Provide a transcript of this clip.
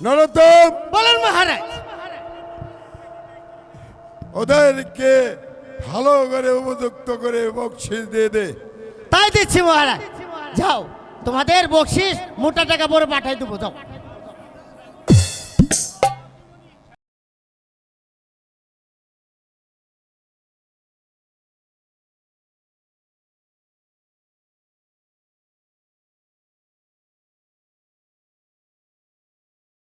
নরোত্তম! বলেন মহারাজ। ওদেরকে ভালো করে উপযুক্ত করে বকশিস দিয়ে দে। তাই দিচ্ছি মহারাজ। যাও তোমাদের বকশিস মোটা টাকা পরে পাঠাই দেবো যাও।